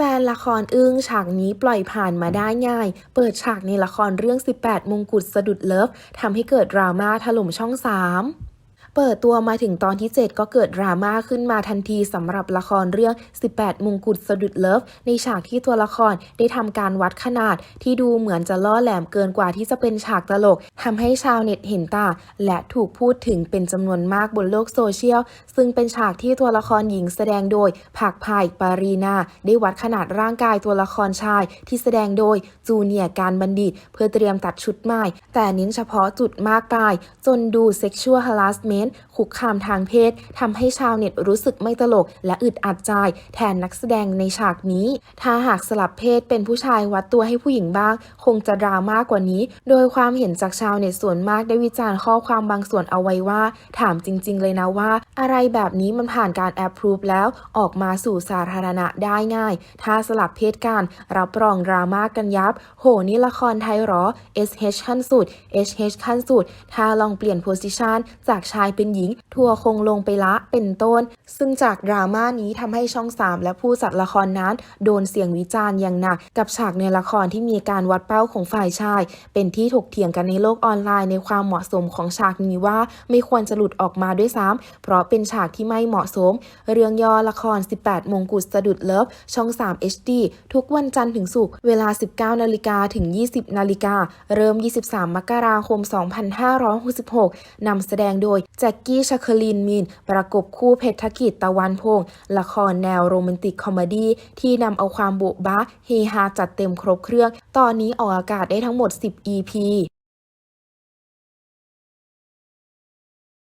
แฟนละครอึ้งฉากนี้ปล่อยผ่านมาได้ง่าย เปิดฉากในละครเรื่อง 18 มงกุฎสะดุดเลิฟทำให้เกิดดราม่าถล่มช่อง 3 เปิดตัวมาถึงตอนที่ 7 ก็เกิดดราม่าขึ้นมาทันทีสำหรับละครเรื่อง 18 มงกุฎสะดุดเลิฟ ในฉากที่ตัวละครได้ทำการวัดขนาดที่ดูเหมือนจะล่อแหลมเกินกว่าที่จะเป็นฉากตลกทำให้ชาวเน็ตเห็นตา และถูกพูดถึงเป็นจำนวนมากบนโลกโซเชียล ซึ่งเป็นฉากที่ตัวละครหญิงแสดงโดยผักพายปารีนาได้วัดขนาดร่างกายตัวละครชาย ที่แสดงโดยจูเนียร์การบัณฑิต เพื่อเตรียมตัดชุดใหม่ แต่เน้นเฉพาะจุดมากกายจนดูเซ็กชวลฮาร์สเม sexual harassment คุกคามทางเพศทำให้ชาวเน็ตรู้สึกไม่ตลก และอึดอัดใจ แทนนักแสดงในฉากนี้ ถ้าหากสลับเพศเป็นผู้ชายวัดตัวให้ผู้หญิงบ้าง คงจะดราม่ากกว่านี้ โดยความเห็นจากชาวเน็ตส่วนมากได้วิจารณ์ข้อความบางส่วนเอาไว้ว่า ถามจริง ๆ เลยนะว่า อะไรแบบนี้มันผ่านการแอปพรูฟแล้วออกมาสู่สาธารณะได้ง่าย ถ้าสลับเพศกันรับรองดราม่ากกันยับ โหนี่ละครไทยหรอ SH ขั้นสุด HH ขั้นสุด ถ้าลองเปลี่ยนโพสิชันจากชายเป็นหญิง ทัวคงลงไปละเป็นต้น ซึ่งจากดราม่านี้ทำให้ช่อง 3 และผู้จัดละครนั้น โดนเสียงวิจารณ์อย่างหนัก กับฉากในละครที่มีการวัดเป้าของฝ่ายชาย เป็นที่ถกเถียงกันในโลกออนไลน์ในความเหมาะสมของฉากนี้ว่าไม่ควรจะหลุดออกมาด้วยซ้ำเพราะเป็นฉากที่ไม่เหมาะสม เรื่องย่อละคร 18 มงกุฎสะดุดเลิฟ ช่อง 3 HD ทุกวันจันทร์ถึงศุกร์เวลา 19 นาฬิกาถึง 20 นาฬิกา เริ่ม 23 มกราคม 2566 นำแสดงโดยแจ็กกี้ชาคลินมิน ประกบคู่เพชรธกิจตะวันพงศ์ละครแนวโรแมนติกคอมเมดี้ที่นำเอาความโบ๊ะบ้าเฮฮาจัดเต็มครบเครื่อง ตอนนี้ออกอากาศได้ทั้งหมด 10 EP